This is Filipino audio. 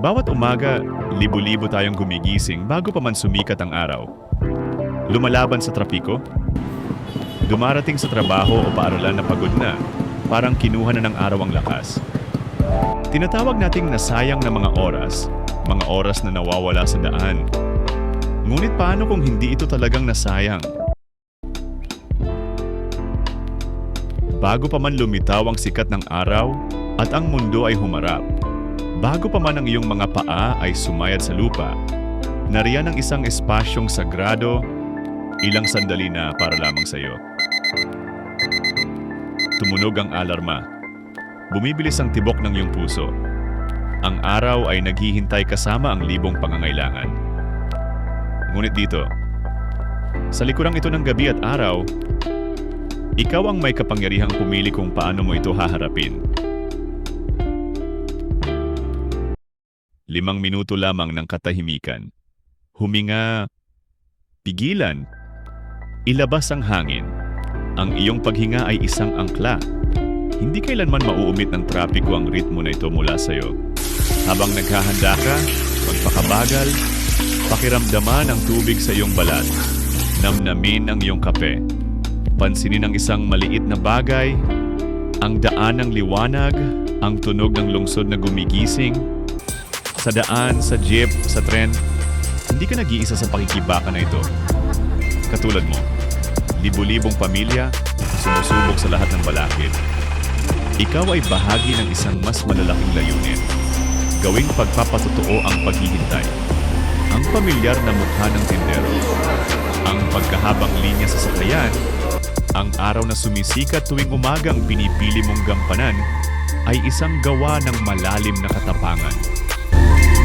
Bawat umaga, libo-libo tayong gumigising bago pa man sumikat ang araw. Lumalaban sa trapiko, dumarating sa trabaho o paaralan na pagod na, parang kinuha na ng araw ang lakas. Tinatawag nating nasayang na mga oras, mga oras na nawawala sa daan. Ngunit paano kung hindi ito talagang nasayang? Bago pa man lumitaw ang sikat ng araw at ang mundo ay humarap, bago pa man ang iyong mga paa ay sumayad sa lupa, nariyan ang isang espasyong sagrado, ilang sandali na para lamang sa iyo. Tumunog ang alarma. Bumibilis ang tibok ng iyong puso. Ang araw ay naghihintay kasama ang libong pangangailangan. Ngunit dito, sa likurang ito ng gabi at araw, ikaw ang may kapangyarihang pumili kung paano mo ito haharapin. Limang minuto lamang ng katahimikan. Huminga, pigilan, ilabas ang hangin. Ang iyong paghinga ay isang angkla. Hindi kailanman mauumit ng trapiko ang ritmo na ito mula sa iyo. Habang naghahanda ka, magpakabagal, pakiramdaman ang tubig sa iyong balat. Namnamin ang iyong kape. Pansinin ang isang maliit na bagay, ang daan ng liwanag, ang tunog ng lungsod na gumigising. Sa daan, sa jeep, sa tren, hindi ka nag-iisa sa pakikibaka na ito. Katulad mo, libu-libong pamilya, sumusubok sa lahat ng balakid. Ikaw ay bahagi ng isang mas malalaking layunin. Gawing pagpapatotoo ang paghihintay. Ang pamilyar na mukha ng tindero. Ang pagkahabang linya sa sakayan. Ang araw na sumisikat tuwing umagang pinipili mong gampanan ay isang gawa ng malalim na katapangan. Thank you.